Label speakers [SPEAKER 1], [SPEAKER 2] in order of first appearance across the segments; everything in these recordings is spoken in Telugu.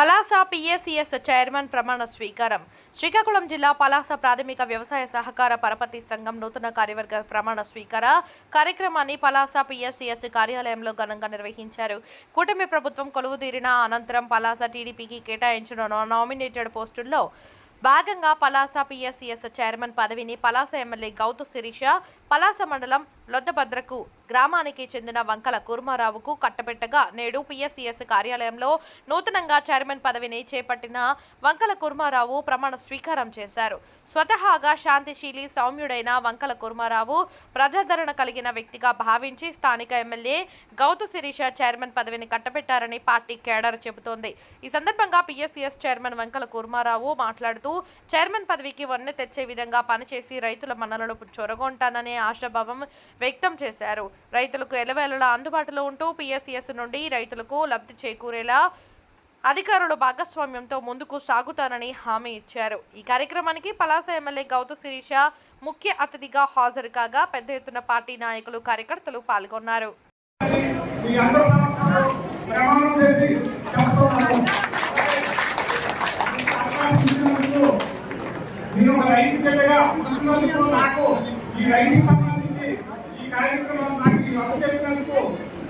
[SPEAKER 1] పలాస పిఎస్సిఎస్ చైర్మన్ ప్రమాణ స్వీకారం. శ్రీకాకుళం జిల్లా పలాస ప్రాథమిక వ్యవసాయ సహకార పరపతి సంఘం నూతన కార్యవర్గ ప్రమాణ స్వీకార కార్యక్రమాన్ని పలాస పిఎస్సిఎస్ కార్యాలయంలో ఘనంగా నిర్వహించారు. కూటమి ప్రభుత్వం కొలువుదీరిన అనంతరం పలాస టీడీపీకి కేటాయించిన నామినేటెడ్ పోస్టుల్లో భాగంగా పలాస పిఎస్సిఎస్ చైర్మన్ పదవిని పలాస ఎమ్మెల్యే గౌతు శిరీష పలాస మండలం లొద్దభద్రకు గ్రామానికి చెందిన వంకల కుర్మారావుకు కట్టబెట్టగా నేడు పిఎస్సిఎస్ కార్యాలయంలో నూతనంగా చైర్మన్ పదవిని చేపట్టిన వంకల కుర్మారావు ప్రమాణ స్వీకారం చేశారు. స్వతహాగా శాంతిశీలి సౌమ్యుడైన వంకల కుర్మారావు ప్రజాదరణ కలిగిన వ్యక్తిగా భావించి స్థానిక ఎమ్మెల్యే గౌతు శిరీష చైర్మన్ పదవిని కట్టబెట్టారని పార్టీ కేడర్ చెబుతోంది. ఈ సందర్భంగా పిఎస్సిఎస్ చైర్మన్ వంకల కుర్మారావు మాట్లాడుతూ చైర్మన్ పదవికి వన్నె తెచ్చే విధంగా పనిచేసి రైతుల మన్నలను చొరగొంటాననే ఆశాభావం వ్యక్తం చేశారు. రైతులకు ఎలవేళలా అందుబాటులో ఉంటూ పిఎస్సిఎస్ నుండి రైతులకు లబ్ధి చేకూరేలా అధికారుల భాగస్వామ్యంతో ముందుకు సాగుతానని హామీ ఇచ్చారు. ఈ కార్యక్రమానికి పలాస ఎమ్మెల్యే గౌతు శిరీష ముఖ్య అతిథిగా హాజరు కాగా పెద్ద ఎత్తున పార్టీ నాయకులు కార్యకర్తలు పాల్గొన్నారు.
[SPEAKER 2] ఈ రైతు కార్యక్రమం నాకు అందజేసినందుకు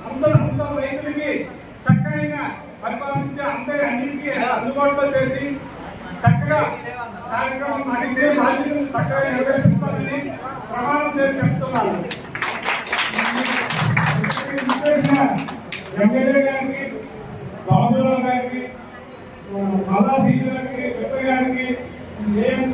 [SPEAKER 2] అందరూ అందరూ రైతులకి చక్కనైన పరిపాలించి అందరి అన్నింటికీ అందుబాటులో చేసి చక్కగా కార్యక్రమం నాకు ఇదే బాధ్యతను చక్కగా నిర్వహిస్తానని ప్రమాణం చేసి చెప్తున్నాను ఎమ్మెల్యే గారికి బాబురావు గారికి మల్లా సీని గారికి విట్ట గారికి ఏం